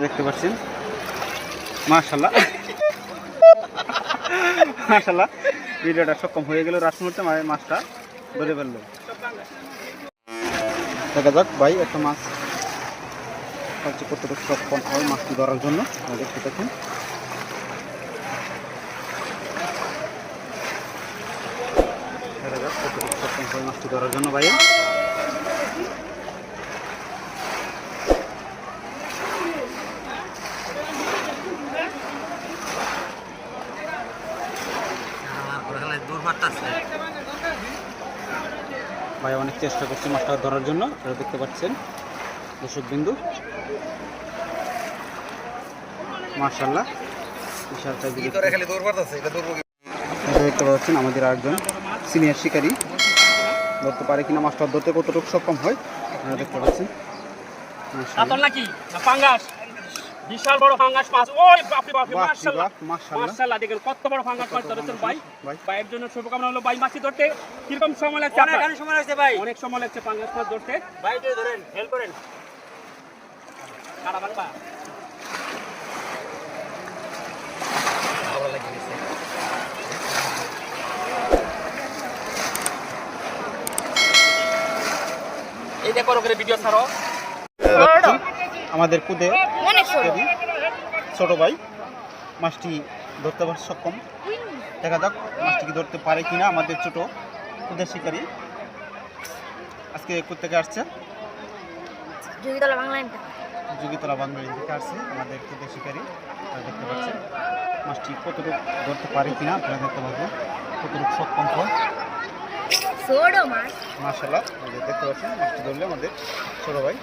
দেখতে পাচ্ছেন? মাশাল্লাহ মাশাল্লাহ ভিডিওটা সক্ষম হয়ে গেল রাস মুহূর্তে মা- মাছটা ধরে ফেলল। দেখা যাক, ভাই, একটা মাছ হচ্ছে কতটুকু সক্ষম হয় মাছটি ধরার জন্য। দেখতে পাচ্ছেন দেখা যাক কতটুকু সক্ষম হয় মাছটি ধরার জন্য, ভাইয়া। ভাই অনেক চেষ্টা করছে মাছটা ধরার জন্য আপনারা দেখতে পাচ্ছেন। দর্শক বিন্দু। মার্শাল্লাহ বিশাল দেখতে পাচ্ছেন আমাদের আরেকজন সিনিয়র শিকারী। ধরতে পারে কিনা মাছটা ধরতে কতটুকু সক্ষম হয় আপনারা দেখতে পাচ্ছেন। বিশাল বড় পাঙ্গাস মাছ। ওই বাপরে বাপরে মাশাআল্লাহ মাশাআল্লাহ। দেখেন কত বড় পাঙ্গাস মাছ ধরেছেন ভাই। ভাই। ভাইয়ের জন্য শুভকামনা হলো ভাই মাছি ধরতে। কীরকম সময় লাগছে আপনার? অনেক সময় লাগছে ভাই। অনেক সময় লাগছে পাঙ্গাস মাছ ধরতে। ভাই একটু ধরেন হেল্প করেন। কাটা বানবা? এই দেখো করে ভিডিও ছাড়ো। আমাদের কুদে ছোট ভাই মাছটি ধরতে সক্ষম। দেখা যাক মাছটি কি ধরতে পারে কিনা আমাদের ছোট কুদের শিকারী। আজকে কোথেকে আসছে? যোগীতলা বাংলা ইন্টার যোগীতলা থেকে আসছে আমাদের কুদের শিকারী। আপনারা দেখতে পাচ্ছেন মাছটি কতটুকু ধরতে পারে কিনা আপনারা দেখতে পাবেন কতটুকু সক্ষম হয়? আমাদের দেখতে পাচ্ছেন মাছটি ধরলে আমাদের ছোট ভাই।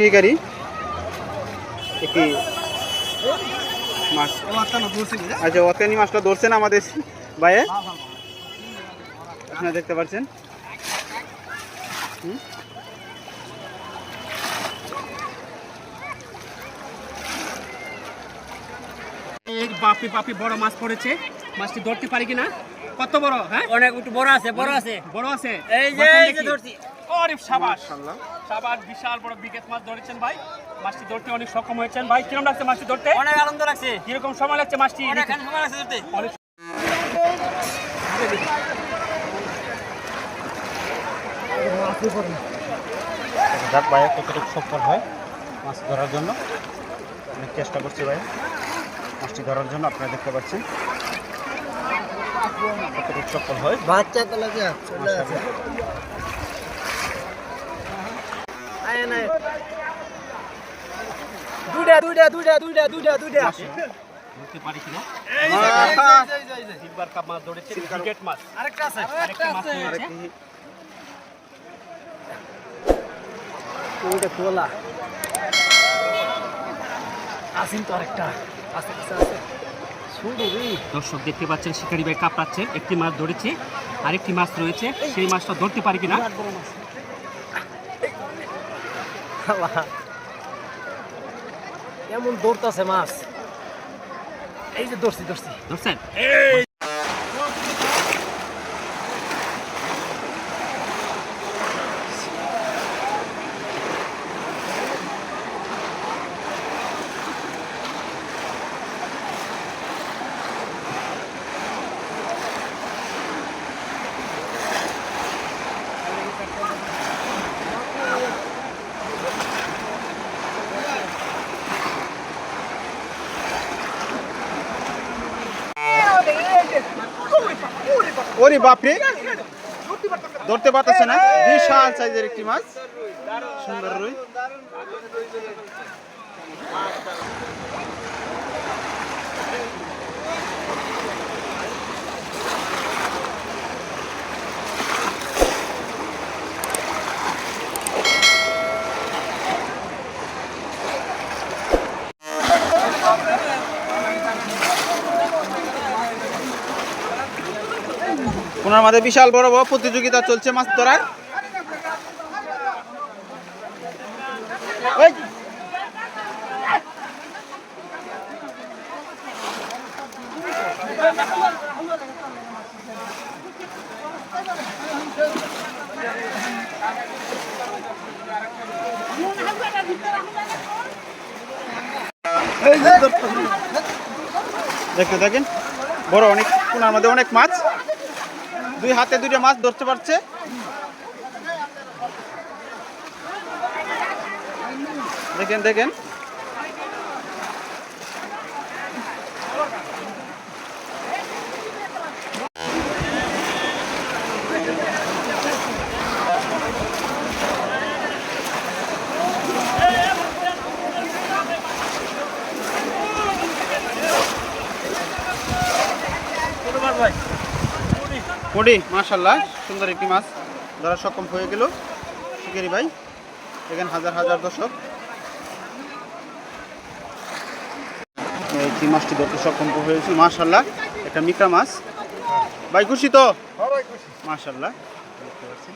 শিকারী একটি মাছ। আচ্ছা অতেনি মাছটা ধরছেন আমাদের ভাইয়ে। আপনারা দেখতে পাচ্ছেন। বাপি বাপি, বড় মাছ পড়েছে। মাছটি ধরতে পারি কিনা? কত বড় হ্যাঁ? অনেক একটু বড় আছে বড় আছে। বড় আছে? এই যে এই যে ধরছি। সাবাস। মাশাআল্লাহ। সাবাস বিশাল বড় বিকেট মাছ ধরেছেন ভাই। মাছটি ধরতে অনেক সক্ষম হয়েছেন। ভাই কীরকম লাগছে মাছটি ধরতে? অনেক আনন্দ লাগছে। কীরকম সময় লাগছে মাছটি অনেক সময় লাগছে ধরতে। অনেক যাক ভাইয়া কতটুকু সফল হয় মাছ ধরার জন্য? অনেক চেষ্টা করছি ভাই। মাছটি ধরার জন্য আপনারা দেখতে পাচ্ছেন। সফল হয় বাচ্চা তো লাগে মাশাআল্লাহ। আয় না দুইটা দুইটা দুইটা দুইটা দুইটা দুইটা। ধরতে পারি কিনা কাপ মাছ ধরেছে বিকেট মাছ। আরেকটা আছে আরেকটা খোলা? আসিন তো আরেকটা। আছে আছে আছে। শুধু রে দর্শক দেখতে পাচ্ছেন শিকারি ভাই কাঁপাচ্ছেন একটি মাছ ধরেছে আরেকটি মাছ রয়েছে সেই মাছটা ধরতে পারি কিনা? কেমন দৌড়তেছে মাছ? এই যে ধরছি ধরছি ধরছেন? ওরে বাপরে। ধরতে পারতেছে না। বিশাল সাইজের একটি মাছ। সুন্দর রুই। ওনার মাঝে বিশাল বড় বড় প্রতিযোগিতা চলছে মাছ ধরার। দেখতে দেখেন বড় অনেক কোনার মধ্যে অনেক মাছ। দুই হাতে দুইটা মাছ ধরতে পারছে। দেখেন দেখেন। মুড়ি মাশাল্লাহ সুন্দর একটি মাছ। ধরা সক্ষম হয়ে গেল। শিকারি ভাই এখানে হাজার হাজার দর্শক। এই মাছটি ধরতে সক্ষম হয়েছে মাশাল্লাহ একটা মিকরা মাছ। ভাই খুশি তো? মাশাল্লাহ দেখতে পাচ্ছি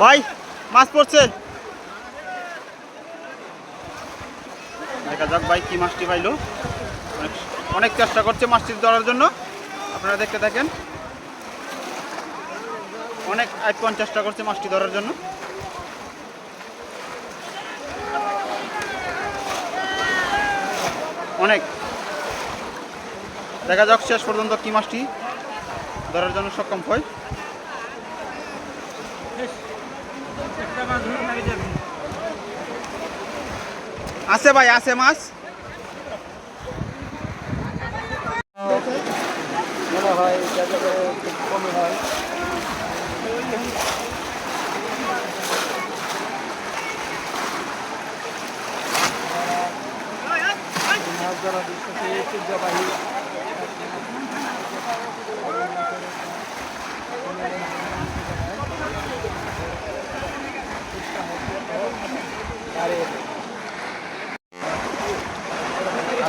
ভাই মাছ পড়ছে? দেখা যাক ভাই কি মাছটি পাইলো। অনেক অনেক চেষ্টা করছে মাছটি ধরার জন্য। আপনারা দেখতে থাকেন। অনেক আইপন চেষ্টা করছে মাছটি ধরার জন্য। অনেক। দেখা যাক শেষ পর্যন্ত কি মাছটি ধরার জন্য সক্ষম হয়। আছে ভাই আছে মাছ। মনে হয় যাতে খুব কমই হয় মাছ ধরা দৃশ্যটি ঐতিহ্যবাহী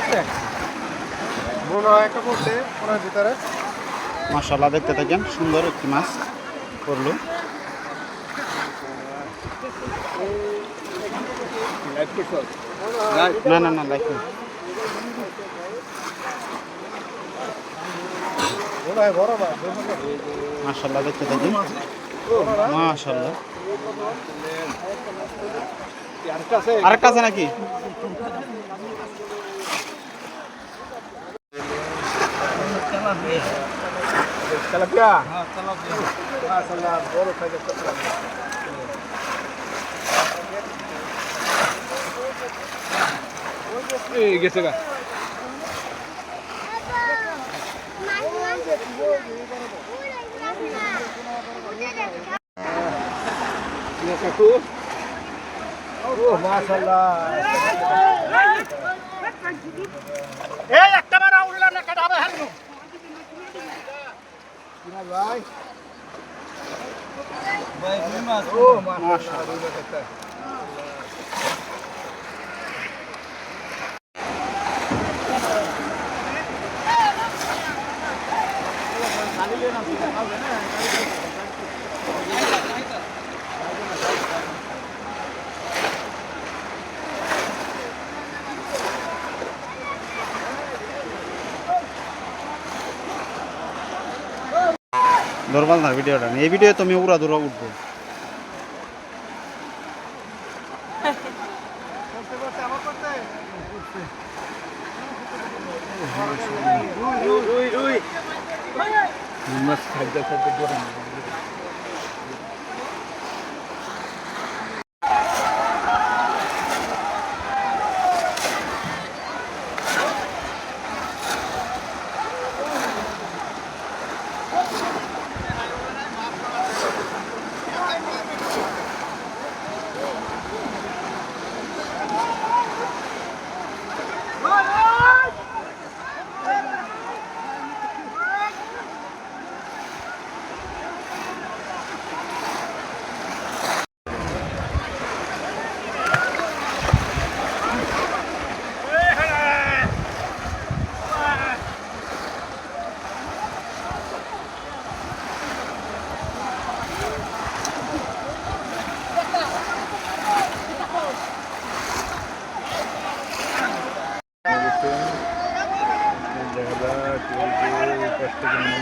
আছে করছে ওনার ভিতরে। মাশাল্লাহ দেখতে থাকেন সুন্দর একটি মাছ করল। না না না মাছ মাশাল্লাহ দেখতে আরেকটা আছে আরেকটা আছে নাকি? তেলাপিয়া হ্যাঁ তেলাপিয়া মাশাআল্লাহ বড় একটা বার উঠলাম না কাটা হবে হারবো ভাই? ভাই তুমি মাছ ও মাশাআল্লাহ। নর্মাল না ভিডিওটা এই ভিডিও তুমি উড়া দূরা উঠবো। মাছ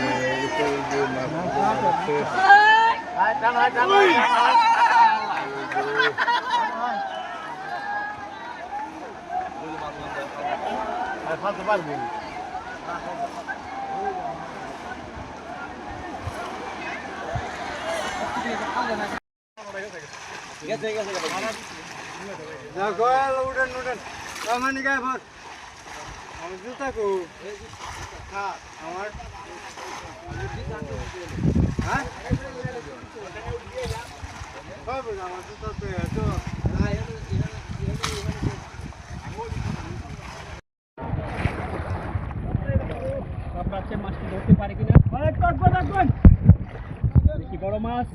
গরম দেখা যাক এই যে এই পাশ থেকে মনে হয় এই যে মাছগুলো যাচ্ছে উঠেন উঠেন মানে গায়ে ভর আমার জুতা কো আমার হ্যাঁ? আমার তো এত কাপড়াচ্ছে মাছটি ধরতে পারে কিনা দেখি বড় মাছ